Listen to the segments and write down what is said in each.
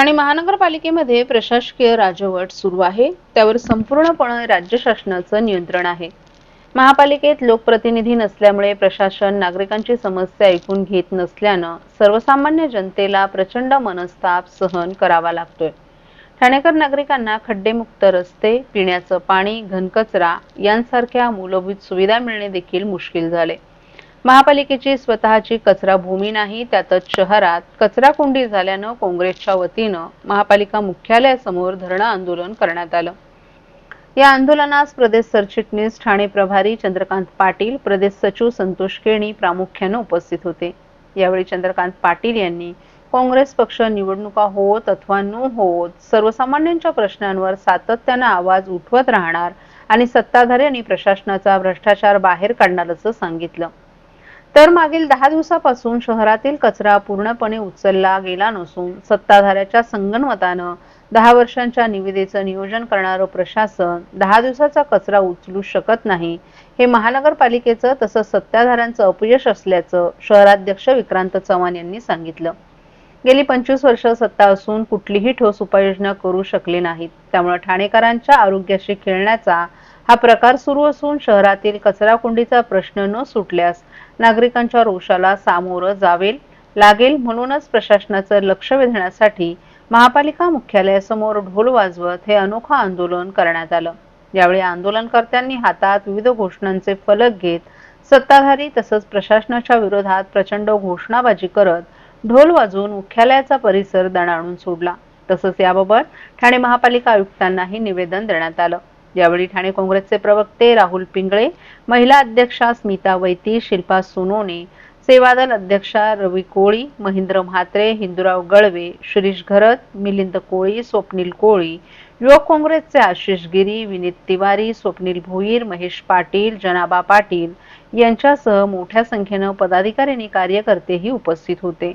ठाणे महानगरपालिकेमध्ये प्रशासकीय राजवट सुरू आहे. त्यावर संपूर्णपणे राज्य शासनाचं नियंत्रण आहे. महापालिकेत लोकप्रतिनिधी नसल्यामुळे प्रशासन नागरिकांची समस्या ऐकून घेत नसल्यानं सर्वसामान्य जनतेला प्रचंड मनस्ताप सहन करावा लागतोय. ठाणेकर नागरिकांना खड्डेमुक्त रस्ते पिण्याचं पाणी घनकचरा यांसारख्या मूलभूत सुविधा मिळणे देखील मुश्किल झाले. महापालिकेची स्वतःची कचरा भूमी नाही त्यातच शहरात कचरा कुंडी झाल्यानं काँग्रेसच्या वतीनं महापालिका मुख्यालयासमोर धरणं आंदोलन करण्यात आलं. या आंदोलनास प्रदेश सरचिटणीस ठाणे प्रभारी चंद्रकांत पाटील प्रदेश सचिव संतोष केणी प्रामुख्यानं उपस्थित होते. यावेळी चंद्रकांत पाटील यांनी काँग्रेस पक्ष निवडणुका होत अथवा न होत सर्वसामान्यांच्या प्रश्नांवर सातत्यानं आवाज उठवत राहणार आणि सत्ताधारी आणि प्रशासनाचा भ्रष्टाचार बाहेर काढणार असं सांगितलं. तर मागील दहा दिवसापासून शहरातील कचरा पूर्णपणे उचलला गेला नसून सत्ताधाऱ्याच्या संगणमतानं दहा वर्षांच्या निविदेचं नियोजन करणारं प्रशासन दहा दिवसाचा कचरा उचलू शकत नाही हे महानगरपालिकेचं तसंच सत्ताधाऱ्यांचं अपयश असल्याचं शहराध्यक्ष विक्रांत चव्हाण यांनी सांगितलं. गेली पंचवीस वर्ष सत्ता असून कुठलीही ठोस उपाययोजना करू शकले नाहीत. त्यामुळे ठाणेकरांच्या आरोग्याशी खेळण्याचा हा प्रकार सुरू असून शहरातील कचराकुंडीचा प्रश्न न सुटल्यास नागरिकांच्या रोषाला सामोरं जावे लागेल म्हणूनच प्रशासनाचं लक्ष वेधण्यासाठी महापालिका मुख्यालयासमोर ढोल वाजवत हे अनोखं आंदोलन करण्यात आलं. यावेळी आंदोलनकर्त्यांनी हातात विविध घोषणांचे फलक घेत सत्ताधारी तसंच प्रशासनाच्या विरोधात प्रचंड घोषणाबाजी करत ढोल वाजवून मुख्यालयाचा परिसर दणाणून सोडला. तसंच याबाबत ठाणे महापालिका आयुक्तांनाही निवेदन देण्यात आलं. यावेळी ठाणे काँग्रेसचे प्रवक्ते राहुल पिंगळे महिला अध्यक्षा स्मिता वैती शिल्पा सोनोने सेवादल अध्यक्षा रवी कोळी महेंद्र म्हात्रे हिंदुराव गळवे शिरीष घरत मिलिंद कोळी स्वप्नील कोळी युवक काँग्रेसचे आशिष गिरी विनीत तिवारी स्वप्नील भोईर महेश पाटील जनाबा पाटील यांच्यासह मोठ्या संख्येनं पदाधिकारी आणि कार्यकर्तेही उपस्थित होते.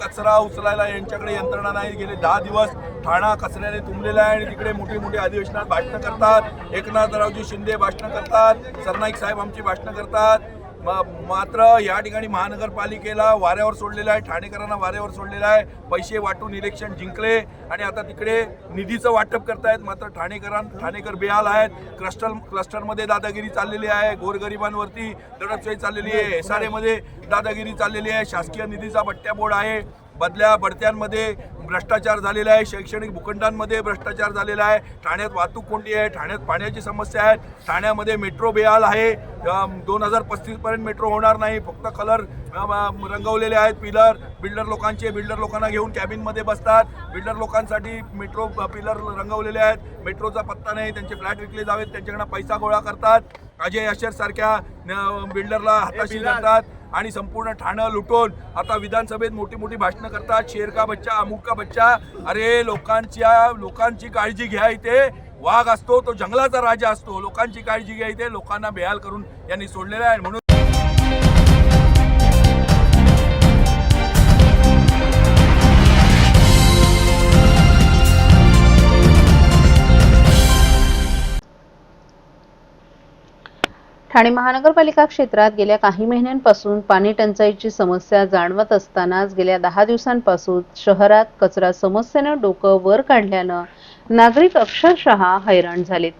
कचरा उचलायला यांच्याकडे यंत्रणा नाही. गेले दहा दिवस ठाणा कचऱ्याने तुंबलेला आहे आणि तिकडे मोठे मोठे अधिवेशनात भाषणं करतात. एकनाथरावजी शिंदे भाषणं करतात. सरनाईक साहेब आमची भाषणं करतात. मात्र या ठिकाणी महानगरपालिकेला वाऱ्यावर सोडलेलं आहे ठाणेकरांना वाऱ्यावर सोडलेलं आहे. पैसे वाटून इलेक्शन जिंकले आणि आता तिकडे निधीचं वाटप करतायत. मात्र ठाणेकरां ठाणेकर बेहाल आहेत. क्लस्टर क्लस्टरमध्ये दादागिरी चाललेली आहे. गोरगरिबांवरती दडपशाही चाललेली आहे. एस आर एमध्ये दादागिरी चाललेली आहे. शासकीय निधीचा बट्ट्याबोर्ड आहे. बदल्या बढत्यांमध्ये भ्रष्टाचार झालेला आहे शैक्षणिक भूखंडांमध्ये भ्रष्टाचार झालेला आहे ठाण्यात वाहतूक कोंडी आहे ठाण्यात पाण्याची समस्या आहे ठाण्यामध्ये मेट्रो बेहाल आहे दोन हजार पस्तीसपर्यंत मेट्रो होणार नाही फक्त कलर रंगवलेले आहेत पिलर बिल्डर लोकांचे बिल्डर लोकांना घेऊन कॅबिनमध्ये बसतात बिल्डर लोकांसाठी मेट्रो पिलर रंगवलेले आहेत मेट्रोचा पत्ता नाही त्यांचे फ्लॅट विकले जावेत त्यांच्याकडनं पैसा गोळा करतात अजय अशर सारख्या बिल्डरला हाताशी धरतात आणि संपूर्ण ठाणं लुटून आता विधानसभेत मोठी मोठी भाषणं करतात. शेर का बच्चा अमुक का बच्चा? अरे लोकांच्या लोकांची काळजी घ्या इथे. वाघ असतो तो जंगलाचा राजा असतो. लोकांची काळजी घ्या इथे. लोकांना बेहाल करून यांनी सोडलेला आहे. म्हणून ठाणे महानगरपालिका क्षेत्रात गेल्या काही महिन्यांपासून पाणी टंचाईची समस्या जाणवत असतानाच गेल्या दहा दिवसांपासून शहरात कचरा समस्येनं डोकं वर काढल्यानं नागरिक अक्षरशः हैराण झालेत.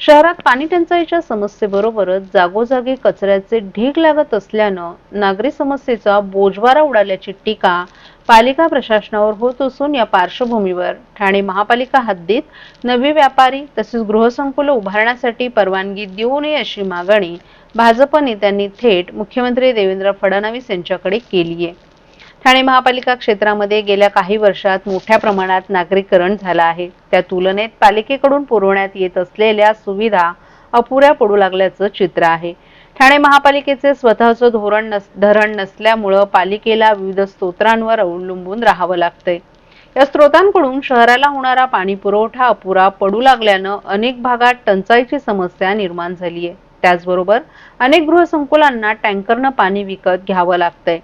शहरात पाणी टंचाईच्या समस्येबरोबरच जागोजागी कचऱ्याचे ढीग लागत असल्यानं नागरी समस्येचा बोजवारा उडाल्याची टीका पालिका प्रशासनावर होत असून या पार्श्वभूमीवर ठाणे महापालिका हद्दीत नवे व्यापारी तसेच गृहसंकुलं उभारण्यासाठी परवानगी देऊ नये अशी मागणी भाजप नेत्यांनी थेट मुख्यमंत्री देवेंद्र फडणवीस यांच्याकडे केली आहे. ठाणे महापालिका क्षेत्रामध्ये गेल्या काही वर्षात मोठ्या प्रमाणात नागरीकरण झालं आहे. त्या तुलनेत पालिकेकडून पुरवण्यात येत असलेल्या सुविधा अपुऱ्या पडू लागल्याचं चित्र आहे. ठाणे महापालिकेचे स्वतःचं धोरण नस धरण नसल्यामुळं पालिकेला विविध स्तोत्रांवर अवलंबून राहावं लागतंय. या स्त्रोतांकडून शहराला होणारा पाणी पुरवठा अपुरा पडू लागल्यानं अनेक भागात टंचाईची समस्या निर्माण झाली आहे त्याचबरोबर अनेक गृहसंकुलांना टँकरनं पाणी विकत घ्यावं लागतंय.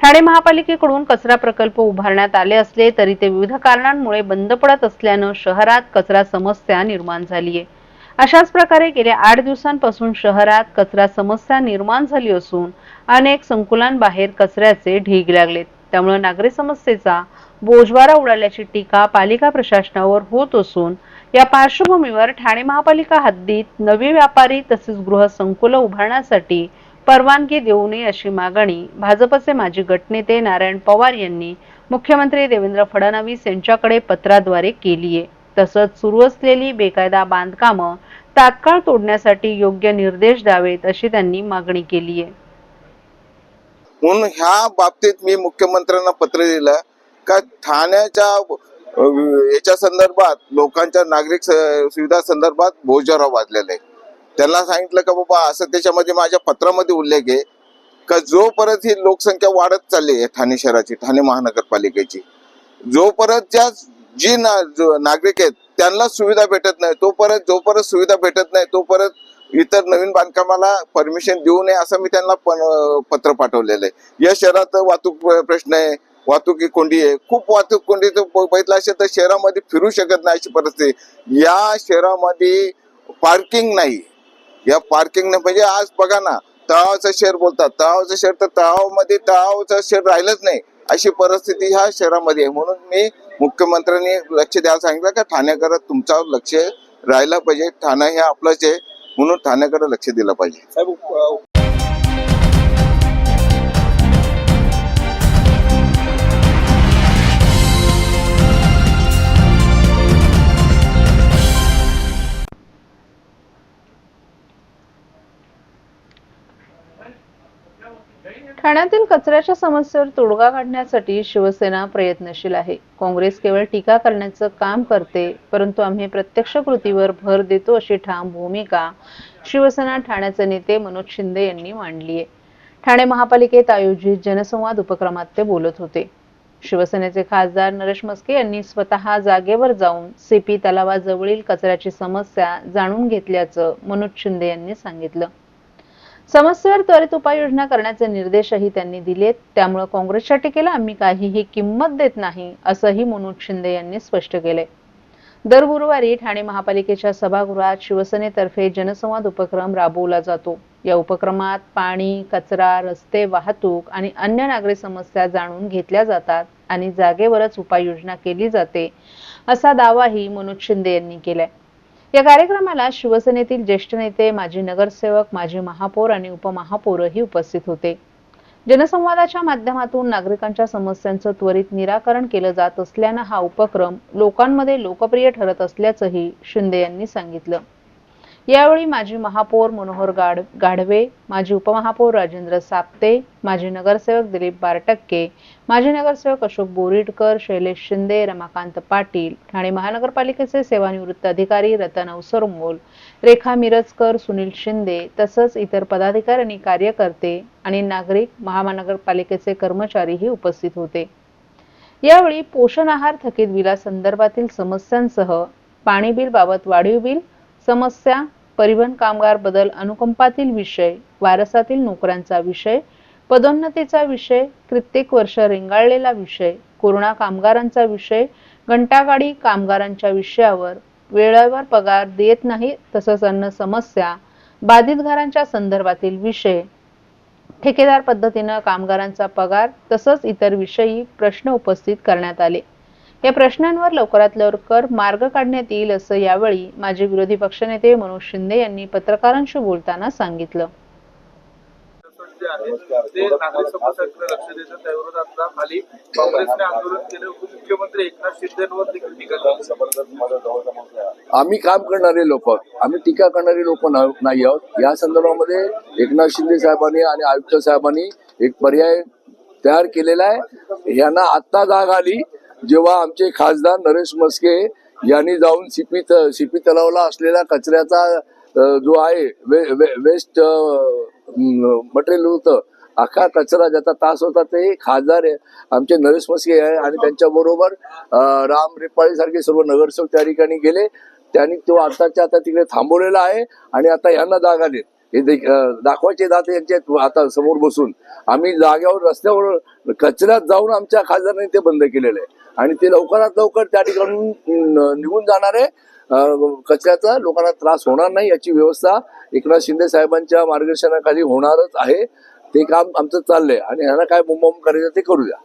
ठाणे महापालिकेकडून कचरा प्रकल्प उभारण्यात आले असले तरी ते विविध कारणांमुळे बंद पडत असल्यानं शहरात कचरा समस्या निर्माण झाली आहे अशाच प्रकारे गेल्या आठ दिवसांपासून शहरात कचरा समस्या निर्माण झाली असून अनेक संकुलांबाहेर कचऱ्याचे ढीग लागलेत. त्यामुळे नागरी समस्येचा बोजवारा उडाल्याची टीका पालिका प्रशासनावर होत असून या पार्श्वभूमीवर ठाणे महापालिका हद्दीत नवी व्यापारी तसेच गृहसंकुलं उभारण्यासाठी परवानगी देऊ नये अशी मागणी भाजपचे माजी गटनेते नारायण पवार यांनी मुख्यमंत्री देवेंद्र फडणवीस यांच्याकडे पत्राद्वारे केली आहे तसंच सुरू असलेली बेकायदा बांधकामं तात्काळ तोडण्यासाठी योग्य निर्देश द्यावेत अशी त्यांनी मागणी केली आहे. म्हणून ह्या बाबतीत मी मुख्यमंत्र्यांना पत्र दिलं का ठाण्याच्या याच्या संदर्भात लोकांच्या नागरिक सुविधा संदर्भात भोजरा वाजलेला आहे त्यांना सांगितलं का बाबा असं त्याच्यामध्ये माझ्या पत्रामध्ये उल्लेख आहे का जोपर्यंत ही लोकसंख्या वाढत चालली आहे ठाणे शहराची ठाणे महानगरपालिकेची जोपर्यंत ज्या जी ना नागरिक आहेत त्यांना सुविधा भेटत नाही. तोपर्यंत जोपर्यंत सुविधा भेटत नाही तोपर्यंत इतर नवीन बांधकामाला परमिशन देऊ नये असं मी त्यांना पण- पत्र पाठवलेलं आहे. या शहरात वाहतूक प्रश्न आहे वाहतुकी कोंडी आहे. खूप वाहतूक कोंडी तर ब- बघितलं असेल तर शहरामध्ये फिरू शकत नाही अशी परिस्थिती या शहरामध्ये पार्किंग नाही. या पार्किंग म्हणजे आज बघा ना तळावाचं शहर बोलतात. तळावाचं शहर तर तळावामध्ये तळावाचं शहर राहिलंच नाही. अशी परिस्थिती ह्या शहरामध्ये आहे. म्हणून मी मुख्यमंत्र्यांनी लक्ष द्यायला सांगितलं का ठाण्याकडे तुमचा लक्ष राहिला पाहिजे. ठाणं हे आपलंच आहे म्हणून ठाण्याकडे लक्ष दिलं पाहिजे. ठाण्यातील कचऱ्याच्या समस्येवर तोडगा काढण्यासाठी शिवसेना प्रयत्नशील आहे. काँग्रेस केवळ टीका करण्याचं काम करते परंतु आम्ही प्रत्यक्ष कृतीवर भर देतो अशी ठाम भूमिका शिवसेना ठाण्याचे नेते मनोज शिंदे यांनी मांडली आहे. ठाणे महापालिकेत आयोजित जनसंवाद उपक्रमात ते बोलत होते. शिवसेनेचे खासदार नरेश मस्के यांनी स्वतः जागेवर जाऊन सीपी तलावाजवळील कचऱ्याची समस्या जाणून घेतल्याचं मनोज शिंदे यांनी सांगितलं. समस्येवर त्वरित उपाययोजना करण्याचे निर्देशही त्यांनी दिलेत. त्यामुळे काँग्रेसच्या टीकेला आम्ही काहीही किंमत देत नाही असंही मनोज शिंदे यांनी स्पष्ट केलंय. दर गुरुवारी ठाणे महापालिकेच्या सभागृहात शिवसेनेतर्फे जनसंवाद उपक्रम राबवला जातो. या उपक्रमात पाणी कचरा रस्ते वाहतूक आणि अन्य नागरी समस्या जाणून घेतल्या जातात आणि जागेवरच उपाययोजना केली जाते असा दावाही मनोज शिंदे यांनी केलाय. या कार्यक्रमाला शिवसेनेतील ज्येष्ठ नेते माजी नगरसेवक माजी महापौर आणि उपमहापौरही उपस्थित होते. जनसंवादाच्या माध्यमातून नागरिकांच्या समस्यांचं त्वरित निराकरण केलं जात असल्यानं हा उपक्रम लोकांमध्ये लोकप्रिय ठरत असल्याचंही शिंदे यांनी सांगितलं. यावेळी माजी महापौर मनोहर गाड गाढवे माजी उपमहापौर राजेंद्र साप्ते माजी नगरसेवक दिलीप बारटक्के माजी नगरसेवक अशोक बोरिडकर शैलेश शिंदे रमाकांत पाटील ठाणे महानगरपालिकेचे सेवानिवृत्त अधिकारी रतन अवसरमोल रेखा मिरजकर सुनील शिंदे तसंच इतर पदाधिकारी आणि कार्यकर्ते आणि नागरिक महानगरपालिकेचे कर्मचारीही उपस्थित होते. यावेळी पोषण आहार थकीत बिलासंदर्भातील समस्यांसह पाणी बिल बाबत वाढीव बिल समस्या परिवहन कामगार बदल अनुकंपातील विषय वारसातील नोकऱ्यांचा विषय पदोन्नतीचा विषय कित्येक वर्ष रेंगाळलेला विषय कोरोना कामगारांचा विषय घंटागाडी कामगारांच्या विषयावर वेळेवर पगार देत नाही तसंच अन्न समस्या बाधित घरांच्या संदर्भातील विषय ठेकेदार पद्धतीनं कामगारांचा पगार तसंच इतर विषयी प्रश्न उपस्थित करण्यात आले. या प्रश्नांवर लवकरात लवकर मार्ग काढण्यात येईल असं यावेळी माजी विरोधी पक्षनेते मनोज शिंदे यांनी पत्रकारांशी बोलताना सांगितलं. जे आहे ते नागरिक समस्यांकडे लक्ष देतात. त्याविरोधात आता खाली काँग्रेसने आंदोलन केले. उपमुख्यमंत्री एकनाथ शिंदेवर देखील टीका केली. आम्ही काम करणारे लोक आम्ही टीका करणारे लोक नाही आहोत. या संदर्भामध्ये एकनाथ शिंदे साहेबांनी आणि आयुक्त साहेबांनी एक पर्याय तयार केलेला आहे. यांना आत्ता जाग आली. जेव्हा आमचे खासदार नरेश मस्के यांनी जाऊन सिपी सिपी तलावला असलेला कचऱ्याचा जो आहे वे, वे, वेस्ट मटेरियल होतं अख्खा कचरा ज्याचा तास होता ते खासदार आहे आमचे नरेश मस्के आहे आणि त्यांच्या बरोबर राम रेपाळे सारखे सर्व नगरसेवक त्या ठिकाणी गेले. त्यांनी तो आताच्या आता तिकडे थांबवलेला आहे आणि आता यांना जागा देत. हे दे- दाखवायचे दात यांचे आता समोर बसून. आम्ही जाग्यावर रस्त्यावर कचऱ्यात जाऊन आमच्या खासदारांनी ते बंद केलेलं आहे. आणि ते लवकरात लवकर त्या ठिकाणून निघून जाणारे कचऱ्याचा लोकांना त्रास होणार नाही याची व्यवस्था एकनाथ शिंदे साहेबांच्या मार्गदर्शनाखाली होणारच आहे. ते काम आमचं चाललंय आणि ह्यांना काय बोंबाबोंब करायचं ते करूया.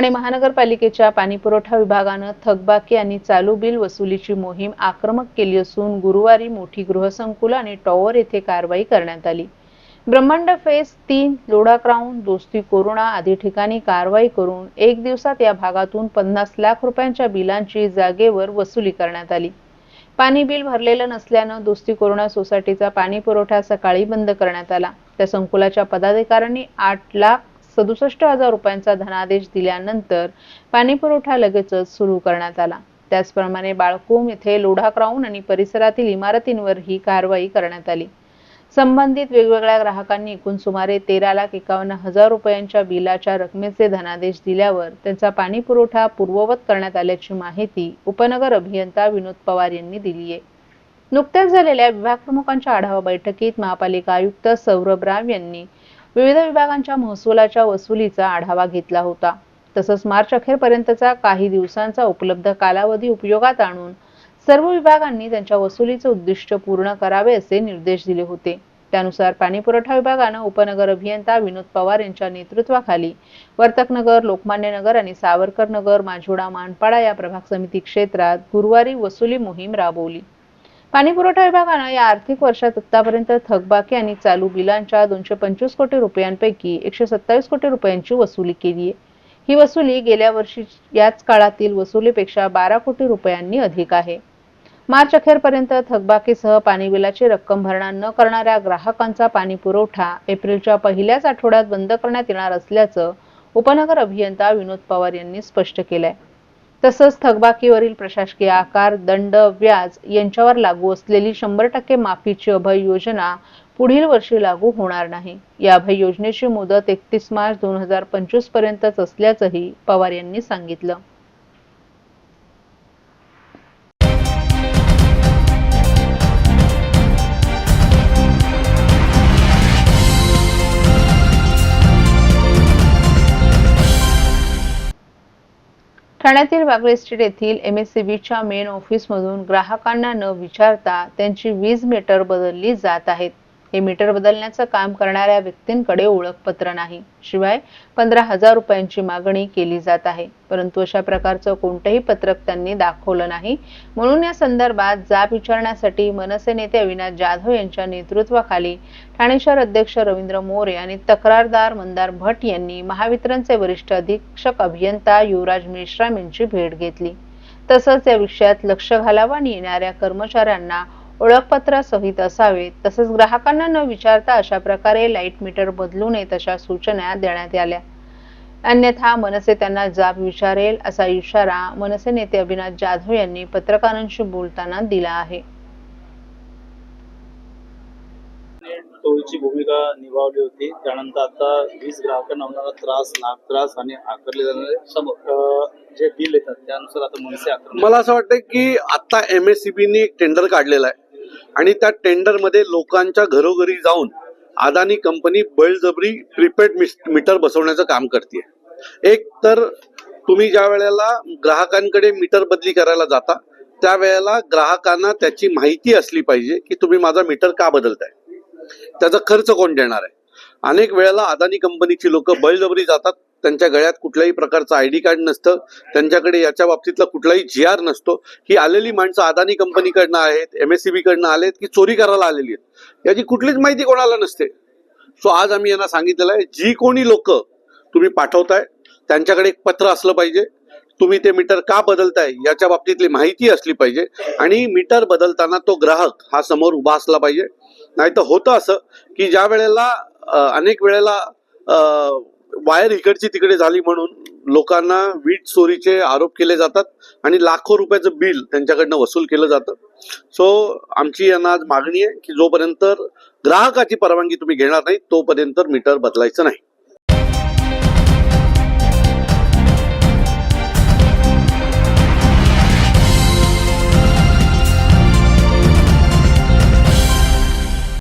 ठाणे महानगरपालिकेच्या पाणीपुरवठा विभागानं थकबाकी आणि चालू बिल वसुलीची मोहीम आक्रमक केली असून गुरुवारी मोठी गृहसंकुल आणि टॉवर येथे कारवाई करण्यात आली. ब्रह्मांड फेस तीन लोढा क्राऊन दोस्ती कोरोना आदी ठिकाणी कारवाई करून एक दिवसात या भागातून पन्नास लाख रुपयांच्या बिलांची जागेवर वसुली करण्यात आली. पाणी बिल भरलेलं नसल्यानं दोस्ती कोरोना सोसायटीचा पाणी पुरवठा सकाळी बंद करण्यात आला. त्या संकुलाच्या पदाधिकाऱ्यांनी आठ लाख सदुसष्ट हजार रुपयांचा धनादेश दिल्यानंतर पाणीपुरवठा लगेचच सुरू करण्यात आला. त्याचप्रमाणे बाळकूम येथे लोढा क्राऊन आणि परिसरातील इमारतींवर ही कारवाई करण्यात आली. संबंधित वेगवेगळ्या ग्राहकांनी एकूण सुमारे तेरा लाख एकावन्न हजार रुपयांच्या बिलाच्या रकमेचे धनादेश दिल्यावर त्यांचा पाणी पुरवठा पूर्ववत करण्यात आल्याची माहिती उपनगर अभियंता विनोद पवार यांनी दिली आहे. नुकत्याच झालेल्या विभाग प्रमुखांच्या आढावा बैठकीत महापालिका आयुक्त सौरभ राव यांनी विविध विभागांच्या महसुलाच्या वसुलीचा आढावा घेतला होता. तसंच मार्च अखेरपर्यंतचा काही दिवसांचा उपलब्ध कालावधी उपयोगात आणून सर्व विभागांनी त्यांच्या वसुलीचे उद्दिष्ट पूर्ण करावे असे निर्देश दिले होते. त्यानुसार पाणीपुरवठा विभागानं उपनगर अभियंता विनोद पवार यांच्या नेतृत्वाखाली वर्तकनगर लोकमान्य नगर आणि सावरकर नगर माझोडा मानपाडा या प्रभाग समिती क्षेत्रात गुरुवारी वसुली मोहीम राबवली. पाणीपुरवठा विभागानं या आर्थिक वर्षात आतापर्यंत थकबाकी आणि चालू बिलांच्या दोनशे पंचवीस कोटी रुपयांपैकी एकशे सत्तावीस कोटी रुपयांची वसुली केली आहे. ही वसुली गेल्या वर्षी याच काळातील वसुलीपेक्षा बारा कोटी रुपयांनी अधिक आहे. मार्च अखेरपर्यंत थकबाकीसह पाणी बिलाची रक्कम भरणा न करणाऱ्या ग्राहकांचा पाणी पुरवठा एप्रिलच्या पहिल्याच आठवड्यात बंद करण्यात येणार असल्याचं उपनगर अभियंता विनोद पवार यांनी स्पष्ट केलंय. तसंच थकबाकीवरील प्रशासकीय आकार दंड व्याज यांच्यावर लागू असलेली शंभर टक्के माफीची अभय योजना पुढील वर्षी लागू होणार नाही. या अभय योजनेची मुदत एकतीस मार्च दोन हजार पंचवीस पर्यंतच असल्याचंही पवार यांनी सांगितलं. ठाण्यातील वागळे स्ट्रीट येथील एम एस सी बीच्या मेन ऑफिसमधून ग्राहकांना न विचारता त्यांची वीज मीटर बदलली जात आहेत हे मीटर बदलण्याचं काम करणाऱ्या व्यक्तींकडे ओळखपत्र नाही. शिवाय पंधरा हजार रुपयांची मागणी केली जात आहे. परंतु अशा प्रकारचं कोणतंही पत्रक त्यांनी दाखवलं नाही. म्हणून या संदर्भात जाब विचारण्यासाठी मनसे नेते अविनाश जाधव यांच्या नेतृत्वाखाली ठाणे शहर अध्यक्ष रवींद्र मोरे आणि तक्रारदार मंदार भट यांनी महावितरणचे वरिष्ठ अधीक्षक अभियंता युवराज मेश्राम यांची भेट घेतली. तसंच या विषयात लक्ष घालावं आणि येणाऱ्या कर्मचाऱ्यांना ओळखपत्र सहित असावेत तसंच ग्राहकांना न विचारता अशा प्रकारे लाइट मीटर बदलू नयेत अशा सूचना देण्यात आल्या. अन्यथा मनसे त्यांना जाब विचारेल असा इशारा मनसे नेते अविनाश जाधव यांनी पत्रकारांशी बोलताना दिला आहे. टोळीची भूमिका निभावली होती. त्यानंतर आता वीज ग्राहकांना होणारा त्रास नाग त्रास आणि आकारले जाणारे जे बिल येतात त्यानुसार आता मनसे मला असं वाटतं की आता एम एस सी बीने एक टेंडर काढलेलं आहे. आणि त्या टेंडरमध्ये लोकांच्या घरोघरी जाऊन अदानी कंपनी बळजबरी प्रीपेड मीटर बसवण्याचं काम करते एक तर तुम्ही ज्या वेळेला ग्राहकांकडे मीटर बदली करायला जाता त्यावेळेला ग्राहकांना त्याची माहिती असली पाहिजे की तुम्ही माझा मीटर का बदलताय? त्याचा खर्च कोण देणार आहे? अनेक वेळेला अदानी कंपनीची लोक बळजबरी जातात. त्यांच्या गळ्यात कुठल्याही प्रकारचं आय डी कार्ड नसतं. त्यांच्याकडे याच्या बाबतीतला कुठलाही जी आर नसतो. ही आलेली माणसं अदानी कंपनीकडनं आहेत एम एस सी बी कडनं आलेत की चोरी करायला आलेली आहेत. याची कुठलीच माहिती कोणाला नसते. सो आज आम्ही यांना सांगितलेलं आहे जी कोणी लोक तुम्ही पाठवताय त्यांच्याकडे एक पत्र असलं पाहिजे. तुम्ही ते मीटर का बदलताय याच्या बाबतीतली माहिती असली पाहिजे. आणि मीटर बदलताना तो ग्राहक हा समोर उभा असला पाहिजे. नाही तर होतं असं की ज्या वेळेला अनेक वेळेला वायर इकडची तिकडे झाली म्हणून लोकांना वीज चोरीचे आरोप केले जातात आणि लाखो रुपयाचं बिल त्यांच्याकडनं वसूल केलं जातं. सो आमची यांना आज मागणी आहे की जोपर्यंत ग्राहकाची परवानगी तुम्ही घेणार नाही तोपर्यंत मीटर बदलायचं नाही.